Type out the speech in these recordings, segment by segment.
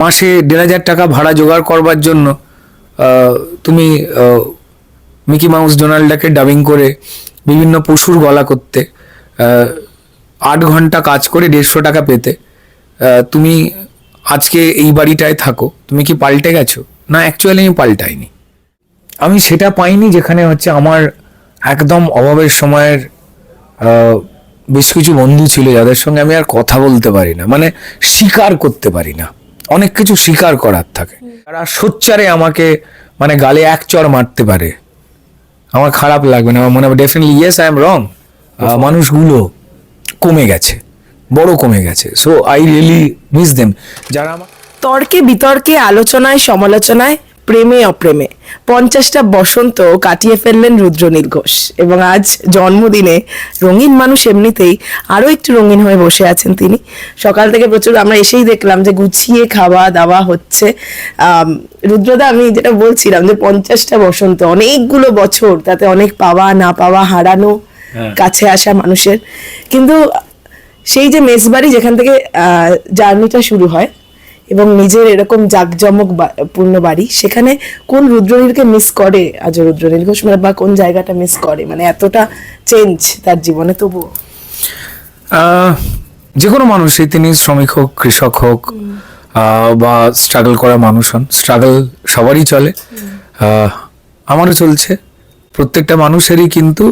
মাসে দেড় হাজার টাকা ভাড়া জোগাড় করবার জন্য তুমি মিকি মাউস ডোনাল্ডাকে ডাবিং করে বিভিন্ন পশুর গলা করতে আট ঘণ্টা কাজ করে দেড়শো টাকা পেতে তুমি আজকে এই বাড়িটায় থাকো, তুমি কি পাল্টে গেছো? না অ্যাকচুয়ালি আমি পাল্টাইনি। আমি সেটা পাইনি যেখানে হচ্ছে আমার একদম অভাবের সময়ের বেশ কিছু বন্ধু ছিল যাদের সঙ্গে আমি আর কথা বলতে পারি না মানে স্বীকার করতে পারি না। অনেক কিছু স্বীকার করার থাকে। তারা সোচ্চারে আমাকে মানে গালে এক চর মারতে পারে। আমার খারাপ লাগবে না, আমার মনে হবে definitely yes I am wrong মানুষগুলো কমে গেছে, বড় কমে গেছে। So I really miss them যারা আমার তর্কে বিতর্কে, আলোচনায়, সমালোচনায় প্রেমে অপ্রেমে। পঞ্চাশটা বসন্ত কাটিয়ে ফেললেন রুদ্রনীল ঘোষ। এবং আজ জন্মদিনে রঙিন মানুষ এমনিতেই আরও একটু রঙিন হয়ে বসে আছেন তিনি। সকাল থেকে প্রচুর আমরা এসেই দেখলাম যে গুছিয়ে খাওয়া দাওয়া হচ্ছে। রুদ্রদা আমি যেটা বলছিলাম যে পঞ্চাশটা বসন্ত অনেকগুলো বছর তাতে অনেক পাওয়া না পাওয়া হারানো হ্যাঁ। কাছে আসা মানুষের। কিন্তু সেই যে মেসবাড়ি যেখান থেকে জার্নিটা শুরু হয় এবং নিজের এরকম জাকজমক পূর্ণ বাড়ি। সেখানে কোন রুদ্রনীলকে মিস করে? আজ রুদ্রনীল ঘোষ মানে বা কোন জায়গাটা মিস করে? মানে এতটা চেঞ্জ তার জীবনে তবুও। যে কোনো মানুষই তিনি শ্রমিক হোক কৃষক হোক বা স্ট্রাগল করা মানুষ হন স্ট্রাগল সবারই চলে। আমারও চলছে। প্রত্যেকটা মানুষেরই কিন্তু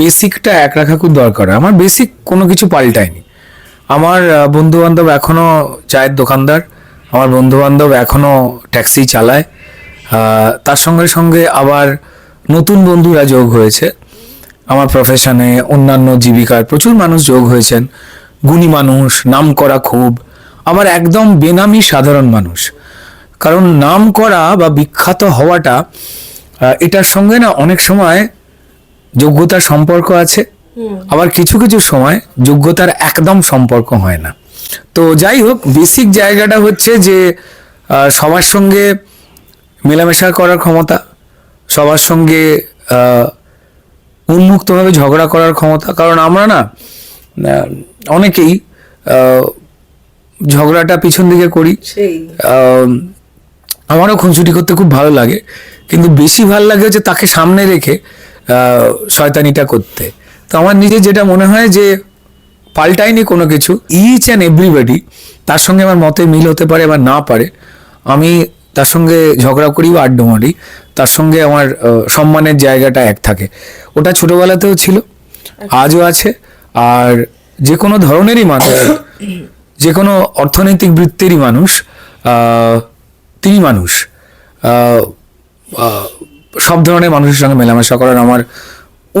বেসিকটা এক রাখা খুব দরকার। আমার বেসিক কোনো কিছু পাল্টায়নি। আমার বন্ধু বান্ধব এখনও চায়ের দোকানদার। আমার বন্ধু বান্ধব এখনও ট্যাক্সি চালায়। তার সঙ্গে সঙ্গে আবার নতুন বন্ধুরা যোগ হয়েছে। আমার প্রফেশনে অন্যান্য জীবিকার প্রচুর মানুষ যোগ হয়েছেন। গুণী মানুষ, নাম করা খুব। আবার একদম বেনামি সাধারণ মানুষ। কারণ নাম করা বা বিখ্যাত হওয়াটা এটার সঙ্গে না অনেক সময় যোগ্যতার সম্পর্ক আছে। আবার কিছু কিছু সময় যোগ্যতার একদম সম্পর্ক হয় না। তো যাই হোক বেসিক জায়গাটা হচ্ছে যে সবার সঙ্গে মেলামেশা করার ক্ষমতা সবার সঙ্গে আহ, উন্মুক্তভাবে ঝগড়া করার ক্ষমতা। কারণ আমরা না অনেকেই আহ, ঝগড়াটা পিছন দিকে করি। আমারও খুনসুটি করতে খুব ভালো লাগে। কিন্তু বেশি ভালো লাগে হচ্ছে তাকে সামনে রেখে আহ, শয়তানিটা করতে। তো আমার নিজে যেটা মনে হয় যে পাল্টায়নি কোনো কিছু ইচ অ্যান্ড এভরিবডি তার সঙ্গে আমার মতে মিল হতে পারে বা না পারে আমি তার সঙ্গে ঝগড়া করি বা আড্ডা মারি তার সঙ্গে আমার সম্মানের জায়গাটা এক থাকে। ওটা ছোটবেলাতেও ছিল আজও আছে আর যে কোনো ধরনেরই মানুষ যে কোনো অর্থনৈতিক বৃত্তেরই মানুষ তিনি মানুষ। সব ধরনের মানুষের সঙ্গে মেলামেশা করার আমার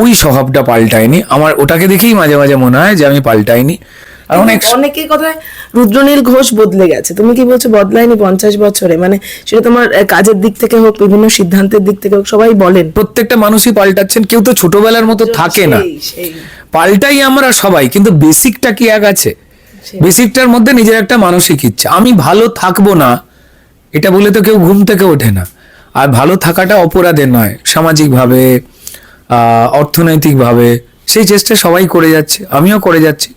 ওই স্বভাবটা পাল্টায়নি। আমার ওটাকে দেখেই মাঝে মাঝে মনে হয় যে আমি পাল্টাইনি। আর অনেক অনেকের কথায় রুদ্রনীল ঘোষ বদলে গেছে। তুমি কি বলছো বদলায়নি পঞ্চাশ বছরে? মানে সেটা তোমার কাজের দিক থেকে হোক বিভিন্ন সিদ্ধান্তের দিক থেকে হোক সবাই বলেন। প্রত্যেকটা মানুষই পাল্টাচ্ছেন কেউ তো ছোটবেলার মতো থাকে না। পাল্টাই আমরা সবাই কিন্তু বেসিকটা কি এক আছে? বেসিকটার মধ্যে নিজের একটা মানসিক ইচ্ছা। আমি ভালো থাকব না এটা বলে তো কেউ ঘুম থেকে ওঠে না। আর ভালো থাকাটা অপরাধের নয় সামাজিকভাবে অর্থনৈতিকভাবে সেই চেষ্টা সবাই করে যাচ্ছে আমিও করে যাচ্ছি।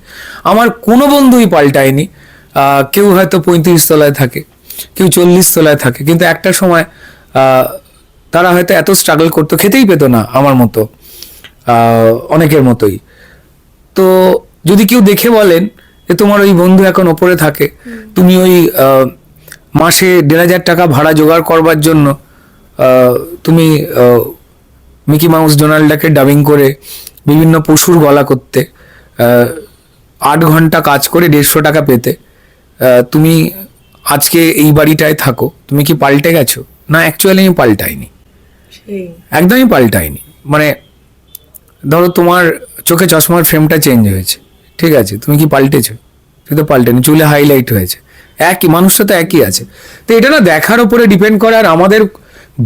আমার কোনো বন্ধুই পাল্টায়নি। কেউ হয়তো পঁয়ত্রিশ তলায় থাকে কেউ চল্লিশ তলায় থাকে কিন্তু একটা সময় তারা হয়তো এত স্ট্রাগল করতো খেতেই পেতো না আমার মতো অনেকের মতোই। তো যদি কেউ দেখে বলেন যে তোমার ওই বন্ধু এখন ওপরে থাকে তুমি ওই মাসে দেড় হাজার টাকা ভাড়া জোগাড় করবার জন্য তুমি মিকি মাউস ডোনাল্ডাকে ডাবিং করে বিভিন্ন পশুর গলা করতে আট ঘণ্টা কাজ করে দেড়শো টাকা পেতে। তুমি আজকে এই বাড়িটায় থাকো তুমি কি পাল্টে গেছো? না অ্যাকচুয়ালি আমি পাল্টাইনি। একদমই পাল্টায়নি মানে ধরো তোমার চোখে চশমার ফ্রেমটা চেঞ্জ হয়েছে। ঠিক আছে তুমি কি পাল্টেছো? তুমি তো পাল্টেনি চুলে হাইলাইট হয়েছে। একই মানুষটা তো একই আছে। তো এটা না দেখার উপরে ডিপেন্ড করে আর আমাদের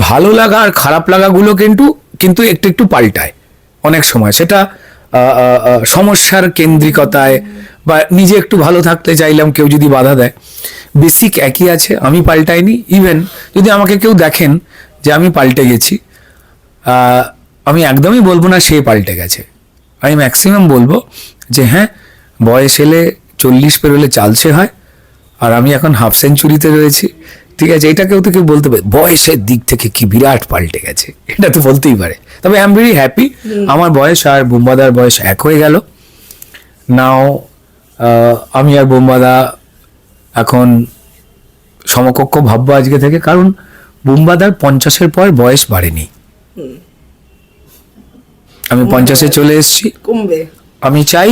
ভালো লাগা আর খারাপ লাগাগুলো কিন্তু কিন্তু একটু একটু পাল্টায় অনেক সময়। সেটা সমস্যার কেন্দ্রিকতায় বা নিজে একটু ভালো থাকতে চাইলাম, কেউ যদি বাধা দেয়। বেসিক একই আছে, আমি পাল্টাইনি। ইভেন যদি আমাকে কেউ দেখেন যে আমি পাল্টে গেছি আমি একদমই বলব না সে পাল্টে গেছে। আমি ম্যাক্সিমাম বলব যে হ্যাঁ বয়স এলে চল্লিশ পেরোলে চালসে হয়, আর আমি এখন হাফ সেঞ্চুরিতে রয়েছি। ঠিক আছে এটা কেউ তো কেউ বলতে পারে। বয়সের দিক থেকে কি বিরাট পাল্টে গেছে এটা তো বলতেই পারে। তবে আই এম ভেরি হ্যাপি আমার বয়স আর বুম্বাদার বয়স এক হয়ে গেল। নাও আমি আর বুম্বাদা এখন সমকক্ষ ভাববো আজকে থেকে কারণ বুম্বাদার পঞ্চাশের পর বয়স বাড়েনি। আমি পঞ্চাশে চলে এসেছি। কমবে। আমি চাই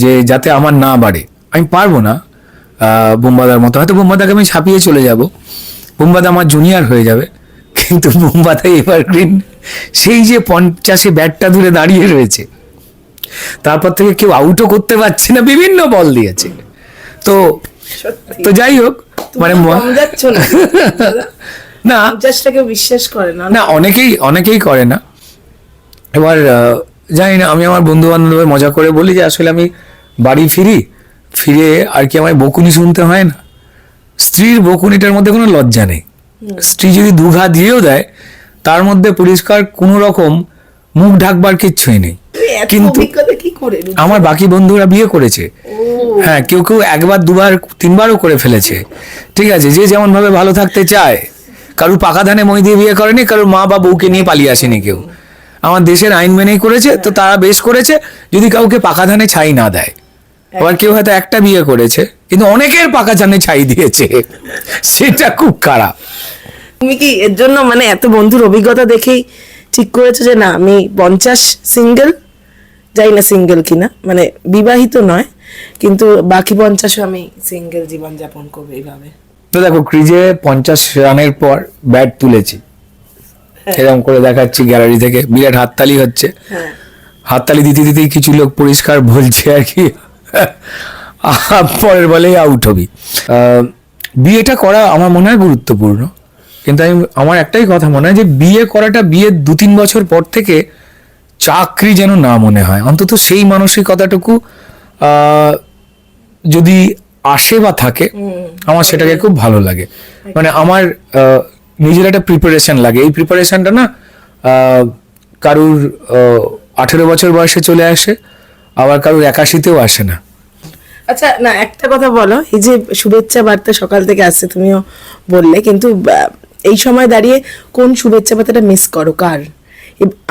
যে যাতে আমার না বাড়ে। আমি পারব না বুম্বাদার মতো। হয়তো বুম্বাদাকে আমি ছাপিয়ে চলে যাব। বুম্বাদা আমার জুনিয়র হয়ে যাবে। কিন্তু বুম্বাদা এভারগ্রিন সেই যে পঞ্চাশে ব্যাটটা ধরে দাঁড়িয়ে রয়েছে। তারপর থেকে কেউ আউটও করতে পারছে না বিভিন্ন বল দিয়েছে। তো তো যাই হোক মানে না। বিশ্বাস করে না। না অনেকেই অনেকেই করে না। এবার জানি না আমি আমার বন্ধু বান্ধবের মজা করে বলি যে আসলে আমি বাড়ি ফিরি ফিরে আর কি আমায় বকুনি শুনতে হয় না? স্ত্রীর বকুনিটার মধ্যে কোনো লজ্জা নেই। স্ত্রী যদি দুঘা দিয়েও দেয় তার মধ্যে পরিষ্কার কোনো রকম মুখ ঢাকবার কিচ্ছুই নেই। কিন্তু করে? আমার বাকি বন্ধুরা বিয়ে করেছে। হ্যাঁ কেউ কেউ একবার দুবার তিনবারও করে ফেলেছে। ঠিক আছে যে যেমন ভাবে ভালো থাকতে চায় কারুর পাকা ধানে মই দিয়ে বিয়ে করেনি কারুর মা বা বউকে নিয়ে পালিয়ে আসেনি কেউ। আমার দেশের আইন মেনেই করেছে তো তারা বেশ করেছে যদি কাউকে পাকা ধানে ছাই না দেয়। আবার কেউ হয়তো একটা বিয়ে করেছে কিন্তু অনেকের পাকা ধানে ছাই দিয়েছে। সেটা খুব খারাপ। তুমি কি এর জন্য মানে এত বন্ধুর অভিজ্ঞতা দেখেই ঠিক করেছ যে না আমি পঞ্চাশ সিঙ্গেল যাই না সিঙ্গেল কিনা মানে বিবাহিত নয় কিন্তু বাকি পঞ্চাশও আমি সিঙ্গেল জীবন যাপন করব এইভাবে। তো দেখো ক্রিজে পঞ্চাশ রানের পর ব্যাট তুলেছি। এরকম করে দেখাচ্ছি গ্যালারি থেকে। বিরাট হাততালি হচ্ছে। হ্যাঁ। হাততালি দিতে দিতেই কিছু লোক পরিষ্কার বলছে আর কি। পরের বলেই আউট হবি। বিয়েটা করা আমার মনে হয় গুরুত্বপূর্ণ। কিন্তু আমি আমার একটাই কথা মনে হয় যে বিয়ে করাটা বিয়ের দু তিন বছর পর থেকে চাকরি যেন না মনে হয়। অন্তত সেই মানসিকতাটুকু যদি আসে বা থাকে আমার সেটাকে খুব ভালো লাগে। মানে আমার নিজের একটা প্রিপারেশন লাগে। এই প্রিপারেশনটা না আহ, কারুর আঠেরো বছর বয়সে চলে আসে। আবার কারুর একাশিতেও আসে না। আচ্ছা না একটা কথা বলো এই যে শুভেচ্ছা বার্তা সকাল থেকে আসছে তুমিও বললে কিন্তু এই সময় দাঁড়িয়ে কোন শুভেচ্ছা বার্তাটা মিস করো? কার?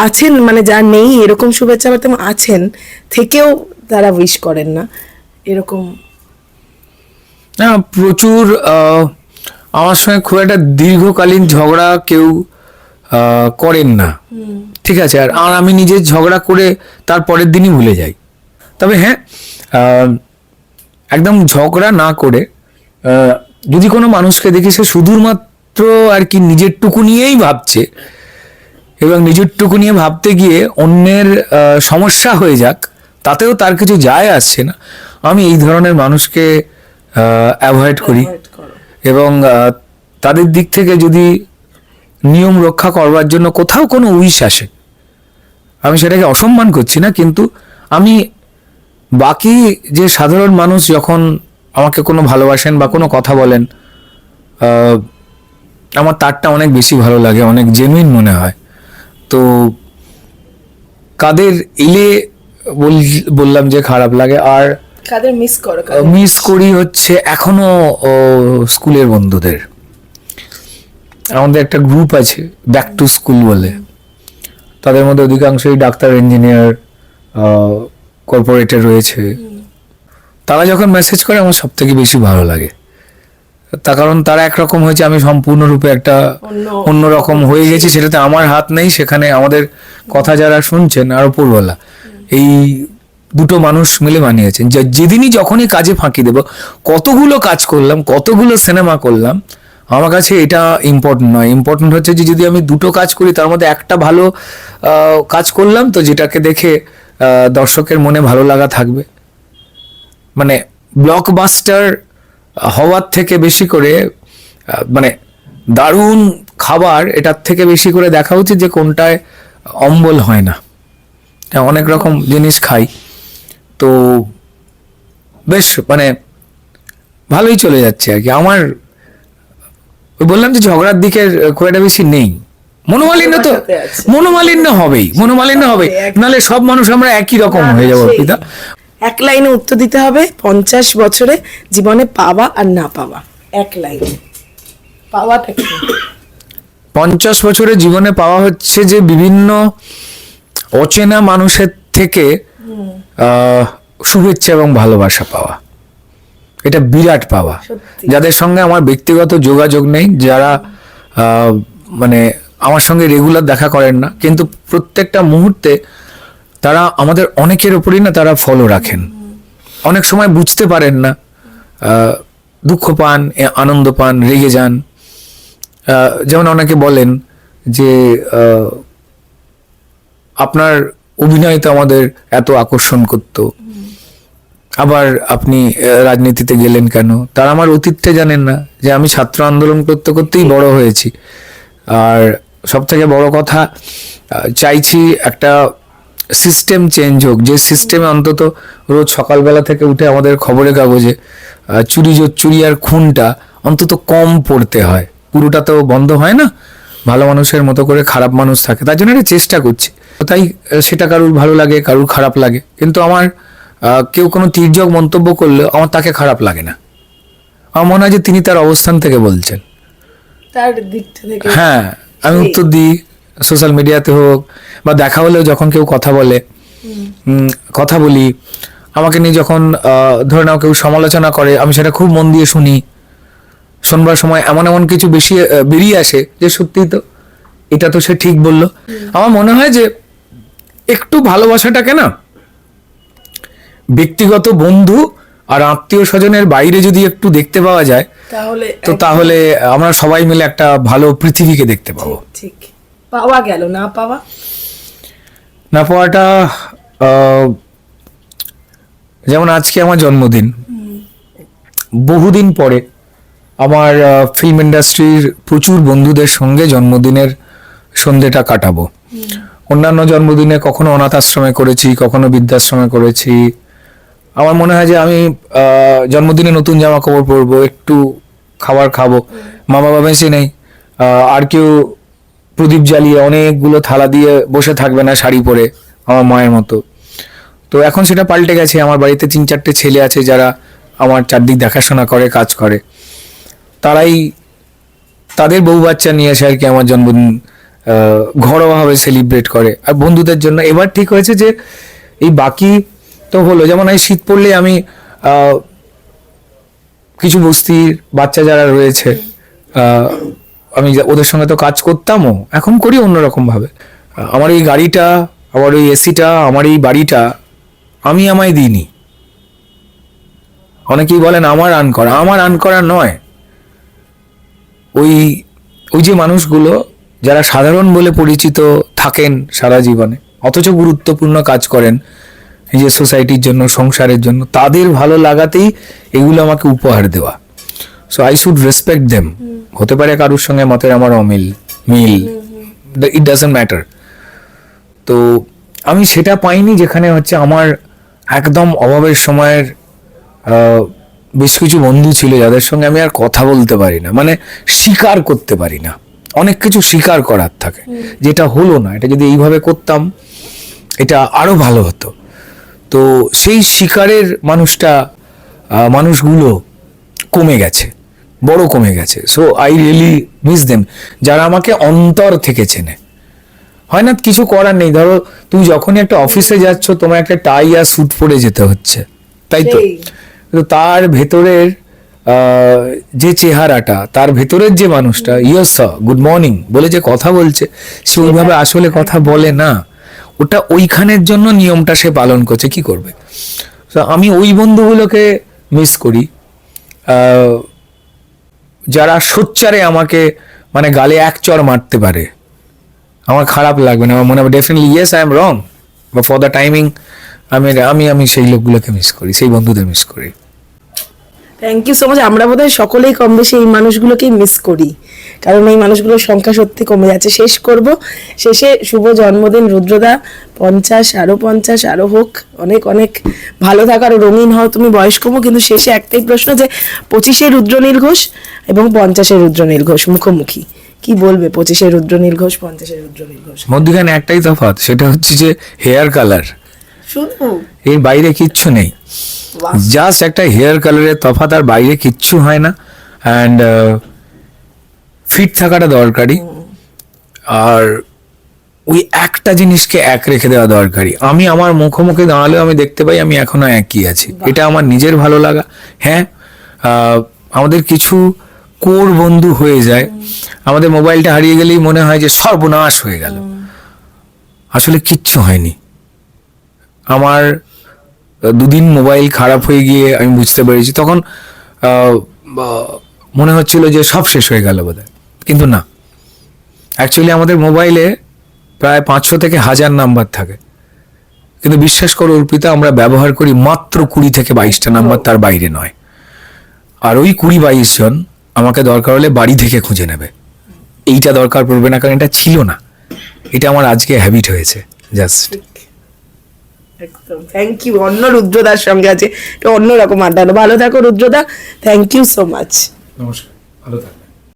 আছেন মানে যার নেই এরকম শুভেচ্ছা বার্তা আছেন থেকেও তারা উইশ করেন না। এরকম। না প্রচুর আমার সঙ্গে খুব একটা দীর্ঘকালীন ঝগড়া কেউ করেন না। ঠিক আছে আর আর আমি নিজে ঝগড়া করে তার পরের দিনই ভুলে যাই। তবে হ্যাঁ একদম ঝগড়া না করে যদি কোনো মানুষকে দেখি সে শুধুমাত্র আর কি নিজের টুকু নিয়েই ভাবছে এবং নিজের টুকু নিয়ে ভাবতে গিয়ে অন্যের সমস্যা হয়ে যাক তাতেও তার কিছু যায় আসছে না। আমি এই ধরনের মানুষকে অ্যাভয়েড করি এবং তাদের দিক থেকে যদি নিয়ম রক্ষা করবার জন্য কোথাও কোনো উইশ আসে আমি সেটাকে অসম্মান করছি না কিন্তু আমি বাকি যে সাধারণ মানুষ যখন আমাকে কোনো ভালোবাসেন বা কোনো কথা বলেন আমার তারটা অনেক বেশি ভালো লাগে অনেক জেনুইন মনে হয়। তো কাদের এলে বল- বললাম যে খারাপ লাগে আর কাদের মিস করো মিস করি হচ্ছে এখনও স্কুলের বন্ধুদের। আমাদের একটা গ্রুপ আছে ব্যাক টু স্কুল বলে। তাদের মধ্যে অধিকাংশই ডাক্তার ইঞ্জিনিয়ার কর্পোরেটর রয়েছে। তারা যখন মেসেজ করে আমার সব থেকে বেশি ভালো লাগে। তার কারণ তারা একরকম হয়েছে আমি সম্পূর্ণরূপে একটা অন্য- অন্যরকম হয়ে গেছি। সেটাতে আমার হাত নেই সেখানে আমাদের কথা যারা শুনছেন আর উপরওয়ালা এই দুটো মানুষ মিলে বানিয়েছেন। যে যেদিনই যখনই কাজে ফাঁকি দেব কতগুলো কাজ করলাম কতগুলো সিনেমা করলাম আমার কাছে এটা ইম্পর্টেন্ট নয়। ইম্পর্টেন্ট হচ্ছে যে যদি আমি দুটো কাজ করি তার মধ্যে একটা ভালো কাজ করলাম তো যেটাকে দেখে দর্শকের মনে ভালো লাগা থাকবে। মানে ব্লকবাস্টার হওয়ার থেকে বেশি করে মানে দারুণ খাবার এটার থেকে বেশি করে দেখা উচিত যে কোনটায় অম্বল হয় না। হ্যাঁ, অনেক রকম জিনিস খাই। তো বেশ মানে ভালোই চলে যাচ্ছে আর কি। আমার বললাম যে ঝগড়ার দিকে খুব একটা বেশি নেই। মনোমালিন্য তো মনোমালিন্য হবেই মনোমালিন্য হবে নাহলে সব মানুষ আমরা একই রকম হয়ে যাব। অর্পিতা এক লাইনে উত্তর দিতে হবে পঞ্চাশ বছরে জীবনে পাওয়া আর না পাওয়া। এক লাইনে। পাওয়াটা কি? পঞ্চাশ বছরে জীবনে পাওয়া হচ্ছে যে বিভিন্ন অচেনা মানুষের থেকে শুভেচ্ছা এবং ভালোবাসা পাওয়া। এটা বিরাট পাওয়া। যাদের সঙ্গে আমার ব্যক্তিগত যোগাযোগ নেই যারা মানে আমার সঙ্গে রেগুলার দেখা করেন না, কিন্তু প্রত্যেকটা মুহূর্তে তারা আমাদের অনেকের উপরই না তারা ফলো রাখেন। অনেক সময় বুঝতে পারেন না দুঃখ পান আনন্দ পান, রেগে যান। যেমন অনেকে বলেন যে আপনার অভিনয় তো আমাদের এত আকর্ষণ করতো। আবার আপনি রাজনীতিতে গেলেন কেন? তারা আমার অতীতটা জানেন না যে আমি ছাত্র আন্দোলন করতে করতেই বড় হয়েছি। আর সব থেকে বড় কথা চাইছি একটা সিস্টেম চেঞ্জ হোক। যে সিস্টেমে অন্তত রোজ সকালবেলা থেকে উঠে আমাদের খবরের কাগজে চুরি চুরি আর খুনটা অন্তত কম পড়তে হয়। পুরোটা তো বন্ধ হয় না। ভালো মানুষের মতো করে খারাপ মানুষ থাকে। তার জন্য একটা চেষ্টা করছি। তাই সেটা কারুর ভালো লাগে কারুর খারাপ লাগে। কিন্তু আমার কেউ কোনো তির্যক মন্তব্য করলে আমার তাকে খারাপ লাগে না। আমার মনে হয় যে তিনি তার অবস্থান থেকে বলছেন। তার দিকটা থেকে। হ্যাঁ আমি উত্তর দিই সোশ্যাল মিডিয়াতে হোক বা দেখা হলেও যখন কেউ কথা বলে কথা বলি আমাকে নিয়ে যখন ধরে নাও কেউ সমালোচনা করে আমি সেটা খুব মন দিয়ে শুনি শোনবার সময় এমন এমন কিছু বেশি বেরিয়ে আসে যে সত্যি তো এটা তো সে ঠিক বলল। আমার মনে হয় যে একটু ভালোবাসাটাকে না ব্যক্তিগত বন্ধু আর আত্মীয় স্বজনের বাইরে যদি একটু দেখতে পাওয়া যায় তাহলে তো তাহলে আমরা সবাই মিলে একটা ভালো পৃথিবীকে দেখতে পাবো। ঠিক পাওয়া গেল না পাওয়া? না পাওয়াটা যেমন আজকে আমার জন্মদিন। বহুদিন পরে আমার ফিল্ম ইন্ডাস্ট্রির প্রচুর বন্ধুদের সঙ্গে জন্মদিনের সন্ধেটা কাটাবো। অন্যান্য জন্মদিনে কখনো অনাথ আশ্রমে করেছি কখনো বৃদ্ধাশ্রমে করেছি আমার মনে হয় যে আমি জন্মদিনে নতুন জামা কাপড় পরবো, একটু খাবার খাব। মা বাবা বেঁচে নেই। আর কেউ প্রদীপ জ্বালিয়ে অনেকগুলো থালা দিয়ে বসে থাকবে না শাড়ি পরে, আমার মায়ের মতো। তো এখন সেটা পাল্টে গেছে। আমার বাড়িতে তিন চারটে ছেলে আছে যারা আমার চারদিক দেখাশোনা করে, কাজ করে। তারাই, তাদের বউ বাচ্চা নিয়ে এসে আর কি আমার জন্মদিন ঘরোয়াভাবে সেলিব্রেট করে। আর বন্ধুদের জন্য এবার ঠিক হয়েছে যে এই বাকি তো হলো, যেমন এই শীত পড়লে আমি কিছু বস্তির বাচ্চা যারা রয়েছে আমি ওদের সঙ্গে তো কাজ করতামও, এখন করি অন্যরকম ভাবে আমার এই গাড়িটা, আমার ওই এসিটা, আমার এই বাড়িটা আমি আমায় দিইনি। অনেকেই বলেন, আমার আন করা। আমার আন করা নয়। ওই ওই যে মানুষগুলো যারা সাধারণ বলে পরিচিত থাকেন সারা জীবনে, অথচ গুরুত্বপূর্ণ কাজ করেন নিজের সোসাইটির জন্য সংসারের জন্য তাদের ভালো লাগাতেই এগুলো আমাকে উপহার দেওয়া। So I should respect them হতে পারে কারোর সঙ্গে মতের আমার অমিল মিল ইট ডাজন্ট ম্যাটার তো আমি সেটা পাইনি যেখানে হচ্ছে আমার একদম অভাবের সময়ের বেশ কিছু বন্ধু ছিল যাদের সঙ্গে আমি আর কথা বলতে পারি না। মানে স্বীকার করতে পারি না। অনেক কিছু স্বীকার করার থাকে। যেটা হলো না এটা যদি এইভাবে করতাম এটা আরও ভালো হতো। তো সেই শিকারের মানুষটা মানুষগুলো কমে গেছে বড় কমে গেছে। So I really miss them যারা আমাকে অন্তর থেকে চেনে। হয় না কিছু করার নেই। ধরো তুমি যখনই একটা অফিসে যাচ্ছ তোমার একটা টাই আর স্যুট পরে যেতে হচ্ছে। তাই তো? তো তার ভেতরের যে চেহারাটা তার ভেতরের যে মানুষটা ইয়স গুড মর্নিং বলে যে কথা বলছে সে ওইভাবে আসলে কথা বলে না। ওটা ওইখানের জন্য নিয়মটা সে পালন করছে, কি করবে? তো আমি ওই বন্ধুগুলোকে মিস করি। যারা সোচ্চারে আমাকে মানে গালে এক চর মারতে পারে। আমার খারাপ লাগবে না, আমার মনে হবে definitely yes I am wrong বা ফর দ্য টাইমিং আমি আমি আমি সেই লোকগুলোকে মিস করি, সেই বন্ধুদের মিস করি। থ্যাংক ইউ সো মাচ আমরা বোধহয় সকলেই কম বেশি এই মানুষগুলোকেই মিস করি। কারণ এই মানুষগুলোর সংখ্যা সত্যি কমে যাচ্ছে। শেষ করব। শেষে শুভ জন্মদিন রুদ্রদা। পঞ্চাশ আরও পঞ্চাশ আরও হোক। অনেক অনেক ভালো থাকার রঙিন হও। তুমি বয়স কমো কিন্তু শেষে একটাই প্রশ্ন যে পঁচিশে রুদ্রনীল ঘোষ এবং পঞ্চাশে রুদ্রনীল ঘোষ মুখোমুখি। কি বলবে পঁচিশে রুদ্রনীল ঘোষ পঞ্চাশে রুদ্রনীল ঘোষ মধ্যখানে একটাই তফাৎ সেটা হচ্ছে যে হেয়ার কালার শুধু এর বাইরে কিচ্ছু নেই। জাস্ট একটা হেয়ার কালারের তফাৎ আর বাইরে কিচ্ছু হয় না। অ্যান্ড ফিট থাকাটা দরকারি। আর ওই একটা জিনিসকে এক রেখে দেওয়া দরকারি। আমি আমার মুখোমুখি দাঁড়ালেও আমি দেখতে পাই আমি এখনও একই আছি। এটা আমার নিজের ভালো লাগা। হ্যাঁ আমাদের কিছু কোর বন্ধু হয়ে যায়। আমাদের মোবাইলটা হারিয়ে গেলেই মনে হয় যে সর্বনাশ হয়ে গেল। আসলে কিচ্ছু হয়নি। আমার দুদিন মোবাইল খারাপ হয়ে গিয়ে আমি বুঝতে পেরেছি। তখন মনে হচ্ছিল যে সব শেষ হয়ে গেল বোধহয়। কিন্তু না। অ্যাকচুয়ালি আমাদের মোবাইলে প্রায় পাঁচশো থেকে হাজার নাম্বার থাকে। কিন্তু বিশ্বাস করো অর্পিতা, আমরা ব্যবহার করি মাত্র কুড়ি থেকে বাইশটা নাম্বার তার বাইরে নয়। আর ওই কুড়ি বাইশ জন আমাকে দরকার হলে বাড়ি থেকে খুঁজে নেবে। এইটা দরকার পড়বে না, কারণ এটা ছিল না। এটা আমার আজকে হ্যাবিট হয়েছে জাস্ট থ্যাংক ইউ অন্য রুদ্রদার সঙ্গে আছে। অন্যরকম আড্ডা। ভালো থাকো রুদ্রদা। থ্যাংক ইউ সো মাচ নমস্কার। ভালো থাকবেন